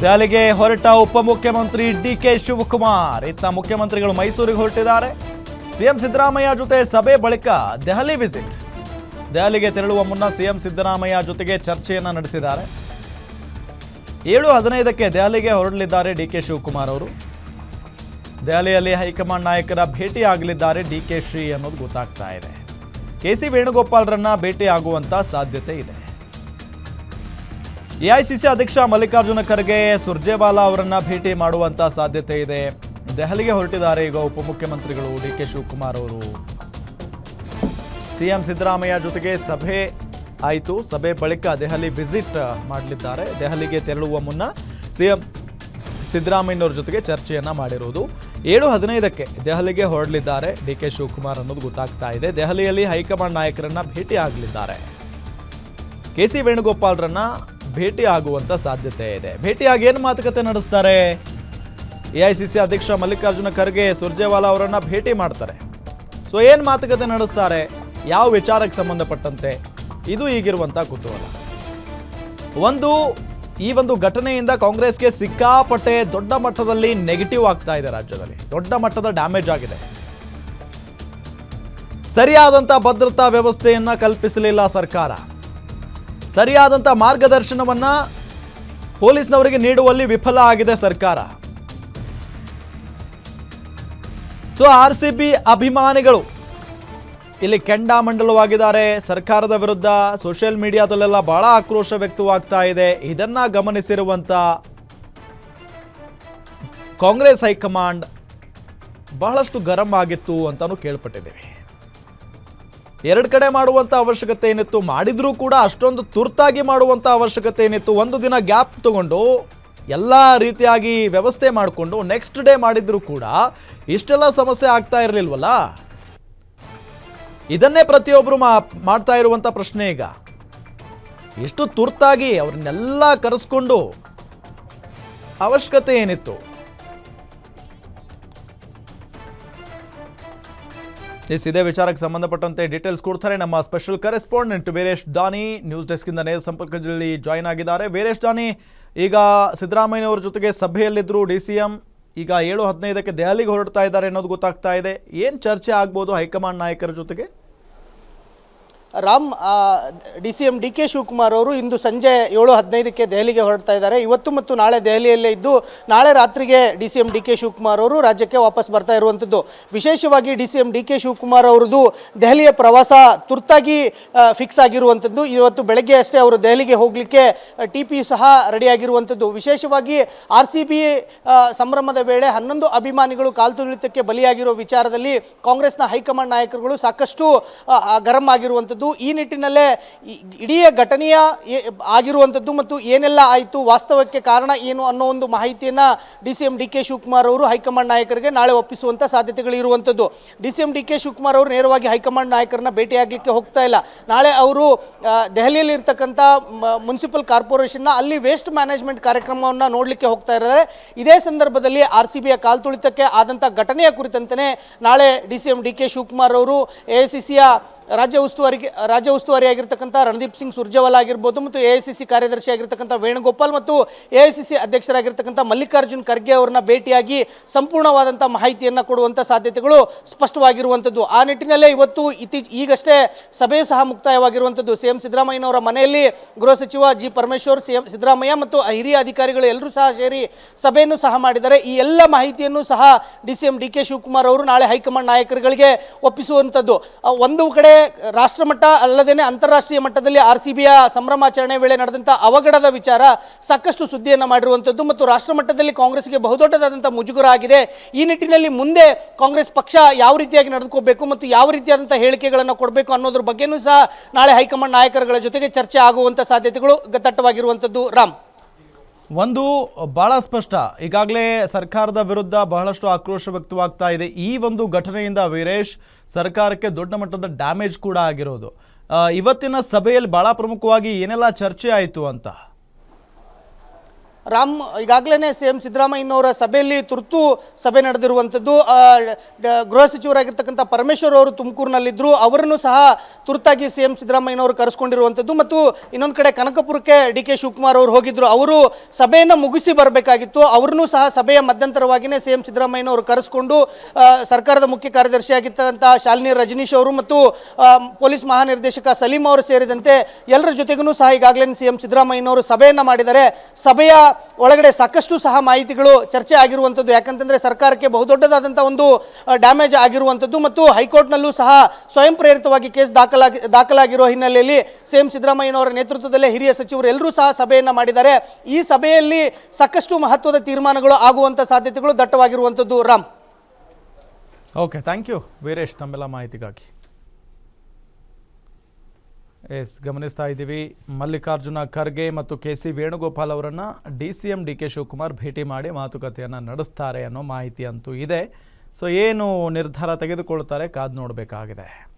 ದೆಹಲಿಗೆ ಹೊರಟ ಉಪಮುಖ್ಯಮಂತ್ರಿ ಡಿ ಕೆ ಶಿವಕುಮಾರ್. ಇತ್ತ ಮುಖ್ಯಮಂತ್ರಿಗಳು ಮೈಸೂರಿಗೆ ಹೊರಟಿದ್ದಾರೆ. ಸಿಎಂ ಸಿದ್ದರಾಮಯ್ಯ ಜೊತೆ ಸಭೆ ಬಳಿಕ ದೆಹಲಿ ವಿಸಿಟ್. ದೆಹಲಿಗೆ ತೆರಳುವ ಮುನ್ನ ಸಿಎಂ ಸಿದ್ದರಾಮಯ್ಯ ಜೊತೆಗೆ ಚರ್ಚೆಯನ್ನ ನಡೆಸಿದ್ದಾರೆ. ಏಳು ಹದಿನೈದಕ್ಕೆ ದೆಹಲಿಗೆ ಹೊರಡಲಿದ್ದಾರೆ ಡಿ ಕೆ ಶಿವಕುಮಾರ್ ಅವರು. ದೆಹಲಿಯಲ್ಲಿ ಹೈಕಮಾಂಡ್ ನಾಯಕರ ಭೇಟಿ ಆಗಲಿದ್ದಾರೆ ಡಿ ಕೆ ಶ್ರೀ ಅನ್ನೋದು ಗೊತ್ತಾಗ್ತಾ ಇದೆ. ಕೆ ಸಿ ವೇಣುಗೋಪಾಲ್ರನ್ನ ಭೇಟಿ ಆಗುವಂತ ಸಾಧ್ಯತೆ ಇದೆ. ಎಐಸಿಸಿ ಅಧ್ಯಕ್ಷ ಮಲ್ಲಿಕಾರ್ಜುನ ಖರ್ಗೆ, ಸುರ್ಜೇವಾಲಾ ಅವರನ್ನ ಭೇಟಿ ಮಾಡುವಂತ ಸಾಧ್ಯತೆ ಇದೆ. ದೆಹಲಿಗೆ ಹೊರಟಿದ್ದಾರೆ ಈಗ ಉಪಮುಖ್ಯಮಂತ್ರಿಗಳು ಡಿ ಕೆ ಶಿವಕುಮಾರ್ ಅವರು. ಸಿಎಂ ಸಿದ್ದರಾಮಯ್ಯ ಜೊತೆಗೆ ಸಭೆ ಆಯಿತು. ಸಭೆ ಬಳಿಕ ದೆಹಲಿ ವಿಸಿಟ್ ಮಾಡಲಿದ್ದಾರೆ. ದೆಹಲಿಗೆ ತೆರಳುವ ಮುನ್ನ ಸಿಎಂ ಸಿದ್ದರಾಮಯ್ಯನವ್ರ ಜೊತೆಗೆ ಚರ್ಚೆಯನ್ನ ಮಾಡಿರುವುದು. ಏಳು ಹದಿನೈದಕ್ಕೆ ದೆಹಲಿಗೆ ಹೊರಡಲಿದ್ದಾರೆ ಡಿ ಕೆ ಶಿವಕುಮಾರ್ ಅನ್ನೋದು ಗೊತ್ತಾಗ್ತಾ ಇದೆ. ದೆಹಲಿಯಲ್ಲಿ ಹೈಕಮಾಂಡ್ ನಾಯಕರನ್ನ ಭೇಟಿ ಆಗಲಿದ್ದಾರೆ ಕೆ ಸಿ ವೇಣುಗೋಪಾಲ್ರನ್ನ ಭೇಟಿ ಆಗುವಂತ ಸಾಧ್ಯತೆ ಇದೆ. ಭೇಟಿಯಾಗಿ ಏನು ಮಾತುಕತೆ ನಡೆಸ್ತಾರೆ? ಎಐಸಿಸಿ ಅಧ್ಯಕ್ಷ ಮಲ್ಲಿಕಾರ್ಜುನ ಖರ್ಗೆ ಸುರ್ಜೇವಾಲಾ ಅವರನ್ನ ಭೇಟಿ ಮಾಡ್ತಾರೆ. ಸೊ ಏನು ಮಾತುಕತೆ ನಡೆಸ್ತಾರೆ? ಯಾವ ವಿಚಾರಕ್ಕೆ ಸಂಬಂಧಪಟ್ಟಂತೆ? ಇದು ಈಗಿರುವಂಥ ಕುತೂಹಲ. ಒಂದು, ಈ ಒಂದು ಘಟನೆಯಿಂದ ಕಾಂಗ್ರೆಸ್ಗೆ ಸಿಕ್ಕಾಪಟ್ಟೆ ದೊಡ್ಡ ಮಟ್ಟದಲ್ಲಿ ನೆಗೆಟಿವ್ ಆಗ್ತಾ ಇದೆ ರಾಜ್ಯದಲ್ಲಿ. ದೊಡ್ಡ ಮಟ್ಟದ ಡ್ಯಾಮೇಜ್ ಆಗಿದೆ. ಸರಿಯಾದಂಥ ಭದ್ರತಾ ವ್ಯವಸ್ಥೆಯನ್ನ ಕಲ್ಪಿಸಲಿಲ್ಲ ಸರ್ಕಾರ. ಸರಿಯಾದಂಥ ಮಾರ್ಗದರ್ಶನವನ್ನು ಪೊಲೀಸ್ನವರಿಗೆ ನೀಡುವಲ್ಲಿ ವಿಫಲ ಆಗಿದೆ ಸರ್ಕಾರ. ಸೊ, ಆರ್ ಸಿ ಬಿ ಅಭಿಮಾನಿಗಳು ಇಲ್ಲಿ ಕೆಂಡಾಮಂಡಲವಾಗಿದ್ದಾರೆ. ಸರ್ಕಾರದ ವಿರುದ್ಧ ಸೋಷಿಯಲ್ ಮೀಡಿಯಾದಲ್ಲೆಲ್ಲ ಬಹಳ ಆಕ್ರೋಶ ವ್ಯಕ್ತವಾಗ್ತಾ ಇದೆ. ಇದನ್ನ ಗಮನಿಸಿರುವಂತ ಕಾಂಗ್ರೆಸ್ ಹೈಕಮಾಂಡ್ ಬಹಳಷ್ಟು ಗರಂ ಆಗಿತ್ತು ಅಂತಾನು ಕೇಳ್ಪಟ್ಟಿದ್ದೇವೆ. ಎರಡು ಕಡೆ ಮಾಡುವಂಥ ಅವಶ್ಯಕತೆ ಏನಿತ್ತು, ಮಾಡಿದರೂ ಕೂಡ ಅಷ್ಟೊಂದು ತುರ್ತಾಗಿ ಮಾಡುವಂಥ ಅವಶ್ಯಕತೆ ಏನಿತ್ತು. ಒಂದು ದಿನ ಗ್ಯಾಪ್ ತಗೊಂಡು ಎಲ್ಲ ರೀತಿಯಾಗಿ ವ್ಯವಸ್ಥೆ ಮಾಡಿಕೊಂಡು ನೆಕ್ಸ್ಟ್ ಡೇ ಮಾಡಿದರೂ ಕೂಡ ಇಷ್ಟೆಲ್ಲ ಸಮಸ್ಯೆ ಆಗ್ತಾ ಇರಲಿಲ್ವಲ್ಲ? ಇದನ್ನೇ ಪ್ರತಿಯೊಬ್ಬರು ಮಾಡ್ತಾ ಇರುವಂಥ ಪ್ರಶ್ನೆ ಈಗ. ಎಷ್ಟು ತುರ್ತಾಗಿ ಅವ್ರನ್ನೆಲ್ಲ ಕರೆಸ್ಕೊಂಡು ಅವಶ್ಯಕತೆ ಏನಿತ್ತು? ಎಸ್ ಇದೇ ವಿಚಾರಕ್ಕೆ ಸಂಬಂಧಪಟ್ಟಂತೆ ಡೀಟೇಲ್ಸ್ ಕೊಡ್ತಾರೆ ನಮ್ಮ ಸ್ಪೆಷಲ್ ಕರೆಸ್ಪಾಂಡೆಂಟ್ ವೀರೇಶ್ ದಾನಿ. ನ್ಯೂಸ್ ಡೆಸ್ಕಿಂದ ನೇರ ಸಂಪರ್ಕದಲ್ಲಿ ಜಾಯ್ನ್ ಆಗಿದ್ದಾರೆ. ವೀರೇಶ್ ದಾನಿ, ಈಗ ಸಿದ್ದರಾಮಯ್ಯನವರ ಜೊತೆಗೆ ಸಭೆಯಲ್ಲಿದ್ದರು ಡಿ ಸಿ ಎಂ ಈಗ ಏಳು ಹದಿನೈದಕ್ಕೆ ದೆಹಲಿಗೆ ಹೊರಡ್ತಾ ಇದ್ದಾರೆ ಅನ್ನೋದು ಗೊತ್ತಾಗ್ತಾ ಇದೆ. ಏನು ಚರ್ಚೆ ಆಗ್ಬೋದು ಹೈಕಮಾಂಡ್ ನಾಯಕರ ಜೊತೆಗೆ? Ram D C M D K Shivakumar ಅವರು ಇಂದು ಸಂಜೆ ಏಳು ಹದಿನೈದಕ್ಕೆ ದೆಹಲಿಗೆ ಹೊರಡ್ತಾ ಇದ್ದಾರೆ. ಇವತ್ತು ಮತ್ತು ನಾಳೆ ದೆಹಲಿಯಲ್ಲೇ ಇದ್ದು ನಾಳೆ ರಾತ್ರಿಗೆ D C M D K Shivakumar ಅವರು ರಾಜ್ಯಕ್ಕೆ ವಾಪಸ್ ಬರ್ತಾ ಇರುವಂಥದ್ದು. ವಿಶೇಷವಾಗಿ D C M D K Shivakumar ಅವರದು ದೆಹಲಿಯ ಪ್ರವಾಸ ತುರ್ತಾಗಿ ಫಿಕ್ಸ್ ಆಗಿರುವಂಥದ್ದು. ಇವತ್ತು ಬೆಳಗ್ಗೆ ಅಷ್ಟೇ ಅವರು ದೆಹಲಿಗೆ ಹೋಗಲಿಕ್ಕೆ ಟಿ ಪಿ ಸಹ ರೆಡಿಯಾಗಿರುವಂಥದ್ದು ವಿಶೇಷವಾಗಿ ಆರ್ ಸಿ ಬಿ ಸಂಭ್ರಮದ ವೇಳೆ ಹನ್ನೊಂದು ಅಭಿಮಾನಿಗಳು ಕಾಲ್ತುಳಿತಕ್ಕೆ ಬಲಿಯಾಗಿರೋ ವಿಚಾರದಲ್ಲಿ ಕಾಂಗ್ರೆಸ್ನ ಹೈಕಮಾಂಡ್ ನಾಯಕರುಗಳು ಸಾಕಷ್ಟು ಗರಂ ಆಗಿರುವಂಥದ್ದು. ಈ ನಿಟ್ಟಿನಲ್ಲೇ ಇಡೀ ಘಟನೆಯ ಆಗಿರುವಂಥದ್ದು ಮತ್ತು ಏನೆಲ್ಲ ಆಯಿತು, ವಾಸ್ತವಕ್ಕೆ ಕಾರಣ ಏನು ಅನ್ನೋ ಒಂದು ಮಾಹಿತಿಯನ್ನು D C M D K Shivakumar ಅವರು ಹೈಕಮಾಂಡ್ ನಾಯಕರಿಗೆ ನಾಳೆ ಒಪ್ಪಿಸುವಂಥ ಸಾಧ್ಯತೆಗಳು ಇರುವಂಥದ್ದು D C M D K Shivakumar ಅವರು ನೇರವಾಗಿ ಹೈಕಮಾಂಡ್ ನಾಯಕರನ್ನ ಭೇಟಿಯಾಗಲಿಕ್ಕೆ ಹೋಗ್ತಾ ಇಲ್ಲ. ನಾಳೆ ಅವರು ದೆಹಲಿಯಲ್ಲಿ ಇರ್ತಕ್ಕಂಥ ಮುನ್ಸಿಪಲ್ ಕಾರ್ಪೊರೇಷನ್ನ ಅಲ್ಲಿ ವೇಸ್ಟ್ ಮ್ಯಾನೇಜ್ಮೆಂಟ್ ಕಾರ್ಯಕ್ರಮವನ್ನು ನೋಡಲಿಕ್ಕೆ ಹೋಗ್ತಾ ಇದ್ದಾರೆ. ಇದೇ ಸಂದರ್ಭದಲ್ಲಿ ಆರ್ ಸಿ ಬಿಯ ಕಾಲ್ತುಳಿತಕ್ಕೆ ಆದಂಥ ಘಟನೆಯ ಕುರಿತಂತೆ ನಾಳೆ D C M D K Shivakumar ಅವರು ಎ ಸಿ ಸಿಯ ರಾಜ್ಯ ಉಸ್ತುವಾರಿ ರಾಜ್ಯ ಉಸ್ತುವಾರಿ ಆಗಿರ್ತಕ್ಕಂಥ ರಣದೀಪ್ ಸಿಂಗ್ ಸುರ್ಜೇವಾಲಾ ಆಗಿರ್ಬೋದು ಮತ್ತು ಎ ಐ ಸಿ ಸಿ ಕಾರ್ಯದರ್ಶಿ ಆಗಿರ್ತಕ್ಕಂಥ ವೇಣುಗೋಪಾಲ್ ಮತ್ತು ಎ ಐ ಸಿ ಸಿ ಅಧ್ಯಕ್ಷರಾಗಿರ್ತಕ್ಕಂಥ ಮಲ್ಲಿಕಾರ್ಜುನ್ ಖರ್ಗೆ ಅವರನ್ನ ಭೇಟಿಯಾಗಿ ಸಂಪೂರ್ಣವಾದಂಥ ಮಾಹಿತಿಯನ್ನು ಕೊಡುವಂಥ ಸಾಧ್ಯತೆಗಳು ಸ್ಪಷ್ಟವಾಗಿರುವಂಥದ್ದು. ಆ ನಿಟ್ಟಿನಲ್ಲೇ ಇವತ್ತು ಇತ್ತೀಚೆ, ಈಗಷ್ಟೇ ಸಭೆ ಸಹ ಮುಕ್ತಾಯವಾಗಿರುವಂಥದ್ದು. ಸಿ ಎಂ ಸಿದ್ದರಾಮಯ್ಯನವರ ಮನೆಯಲ್ಲಿ ಗೃಹ ಸಚಿವ G Parameshwar, C M Siddaramaiah ಮತ್ತು ಹಿರಿಯ ಅಧಿಕಾರಿಗಳು ಎಲ್ಲರೂ ಸಹ ಸೇರಿ ಸಭೆಯನ್ನು ಸಹ ಮಾಡಿದ್ದಾರೆ. ಈ ಎಲ್ಲ ಮಾಹಿತಿಯನ್ನು ಸಹ D C M D K Shivakumar ಅವರು ನಾಳೆ ಹೈಕಮಾಂಡ್ ನಾಯಕರುಗಳಿಗೆ ಒಪ್ಪಿಸುವಂಥದ್ದು. ಒಂದು ಕಡೆ ರಾಷ್ಟ್ರಮಟ್ಟ ಅಲ್ಲದೇನೆ ಅಂತಾರಾಷ್ಟ್ರೀಯ ಮಟ್ಟದಲ್ಲಿ ಆರ್ ಸಿ ಬಿಯ ಸಂಭ್ರಮಾಚರಣೆ ವೇಳೆ ನಡೆದಂಥ ಅವಘಡದ ವಿಚಾರ ಸಾಕಷ್ಟು ಸುದ್ದಿಯನ್ನು ಮಾಡಿರುವಂಥದ್ದು ಮತ್ತು ರಾಷ್ಟ್ರ ಮಟ್ಟದಲ್ಲಿ ಕಾಂಗ್ರೆಸ್ಗೆ ಬಹುದೊಡ್ಡದಾದಂಥ ಮುಜುಗರ ಆಗಿದೆ ಈ ನಿಟ್ಟಿನಲ್ಲಿ ಮುಂದೆ ಕಾಂಗ್ರೆಸ್ ಪಕ್ಷ ಯಾವ ರೀತಿಯಾಗಿ ನಡೆದುಕೋಬೇಕು ಮತ್ತು ಯಾವ ರೀತಿಯಾದಂಥ ಹೇಳಿಕೆಗಳನ್ನು ಕೊಡಬೇಕು ಅನ್ನೋದ್ರ ಬಗ್ಗೆನೂ ಸಹ ನಾಳೆ ಹೈಕಮಾಂಡ್ ನಾಯಕರುಗಳ ಜೊತೆಗೆ ಚರ್ಚೆ ಆಗುವಂಥ ಸಾಧ್ಯತೆಗಳು ದಟ್ಟವಾಗಿರುವಂಥದ್ದು ರಾಮ್. ಒಂದು ಬಹಳ ಸ್ಪಷ್ಟ. ಈಗಾಗಲೇ ಸರ್ಕಾರದ ವಿರುದ್ಧ ಬಹಳಷ್ಟು ಆಕ್ರೋಶ ವ್ಯಕ್ತವಾಗ್ತಾ ಇದೆ. ಈ ಒಂದು ಘಟನೆಯಿಂದ ವೀರೇಶ್, ಸರ್ಕಾರಕ್ಕೆ ದೊಡ್ಡ ಮಟ್ಟದ ಡ್ಯಾಮೇಜ್ ಕೂಡ ಆಗಿರೋದು. ಇವತ್ತಿನ ಸಭೆಯಲ್ಲಿ ಬಹಳ ಪ್ರಮುಖವಾಗಿ ಏನೆಲ್ಲ ಚರ್ಚೆ ಆಯಿತು ಅಂತ? ರಾಮ್ ಈಗಾಗಲೇ ಸಿ ಎಂ ಸಿದ್ದರಾಮಯ್ಯನವರ ಸಭೆಯಲ್ಲಿ ತುರ್ತು ಸಭೆ ನಡೆದಿರುವಂಥದ್ದು. ಗೃಹ ಸಚಿವರಾಗಿರ್ತಕ್ಕಂಥ ಪರಮೇಶ್ವರ್ ಅವರು ತುಮಕೂರಿನಲ್ಲಿದ್ದರು. ಅವರನ್ನು ಸಹ ತುರ್ತಾಗಿ ಸಿ ಎಂ ಸಿದ್ದರಾಮಯ್ಯನವರು ಕರೆಸ್ಕೊಂಡಿರುವಂಥದ್ದು. ಮತ್ತು ಇನ್ನೊಂದು ಕಡೆ ಕನಕಪುರಕ್ಕೆ ಡಿ ಕೆ ಶಿವಕುಮಾರ್ ಅವರು ಹೋಗಿದ್ದರು ಅವರು ಸಭೆಯನ್ನು ಮುಗಿಸಿ ಬರಬೇಕಾಗಿತ್ತು. ಅವರನ್ನು ಸಹ ಸಭೆಯ ಮಧ್ಯಂತರವಾಗಿಯೇ ಸಿ ಎಂ ಸಿದ್ದರಾಮಯ್ಯನವರು ಕರೆಸ್ಕೊಂಡು ಸರ್ಕಾರದ ಮುಖ್ಯ ಕಾರ್ಯದರ್ಶಿಯಾಗಿರ್ತಕ್ಕಂಥ ಶಾಲಿನಿ ರಜನೀಶ್ ಅವರು ಮತ್ತು ಪೊಲೀಸ್ ಮಹಾನಿರ್ದೇಶಕ ಸಲೀಂ ಅವರು ಸೇರಿದಂತೆ ಎಲ್ಲರ ಜೊತೆಗೂ ಸಹ ಈಗಾಗಲೇ ಸಿ ಎಂ ಸಿದ್ದರಾಮಯ್ಯನವರು ಸಭೆಯನ್ನು ಮಾಡಿದರೆ ಸಭೆಯ ಒಳಗಡೆ ಸಾಕಷ್ಟು ಸಹ ಮಾಹಿತಿಗಳು ಚರ್ಚೆ ಆಗಿರುವಂಥದ್ದು. ಯಾಕಂತಂದ್ರೆ ಸರ್ಕಾರಕ್ಕೆ ಬಹುದೊಡ್ಡದಾದಂಥ ಒಂದು ಡ್ಯಾಮೇಜ್ ಆಗಿರುವಂಥದ್ದು ಮತ್ತು ಹೈಕೋರ್ಟ್ನಲ್ಲೂ ಸಹ ಸ್ವಯಂ ಪ್ರೇರಿತವಾಗಿ ಕೇಸ್ ದಾಖಲಾಗಿ ದಾಖಲಾಗಿರುವ ಹಿನ್ನೆಲೆಯಲ್ಲಿ ಸಿ ಎಂ ಸಿದ್ದರಾಮಯ್ಯನವರ ನೇತೃತ್ವದಲ್ಲೇ ಹಿರಿಯ ಸಚಿವರು ಎಲ್ಲರೂ ಸಹ ಸಭೆಯನ್ನು ಮಾಡಿದ್ದಾರೆ. ಈ ಸಭೆಯಲ್ಲಿ ಸಾಕಷ್ಟು ಮಹತ್ವದ ತೀರ್ಮಾನಗಳು ಆಗುವಂಥ ಸಾಧ್ಯತೆಗಳು ದಟ್ಟವಾಗಿರುವಂಥದ್ದು. Ram. Okay thank you Veeresh ತಮ್ಮೆಲ್ಲ ಮಾಹಿತಿಗಾಗಿ. ಎಸ್, ಗಮನಿಸ್ತಾ ಇದ್ದೀವಿ. ಮಲ್ಲಿಕಾರ್ಜುನ ಖರ್ಗೆ ಮತ್ತು ಕೆ ಸಿ ವೇಣುಗೋಪಾಲ್ ಅವರನ್ನು D C M D K Shivakumar ಭೇಟಿ ಮಾಡಿ ಮಾತುಕತೆಯನ್ನು ನಡೆಸ್ತಾರೆ ಅನ್ನೋ ಮಾಹಿತಿ ಅಂತೂ ಇದೆ. ಸೊ, ಏನು ನಿರ್ಧಾರ ತೆಗೆದುಕೊಳ್ತಾರೆ ಕಾದು ನೋಡಬೇಕಾಗಿದೆ.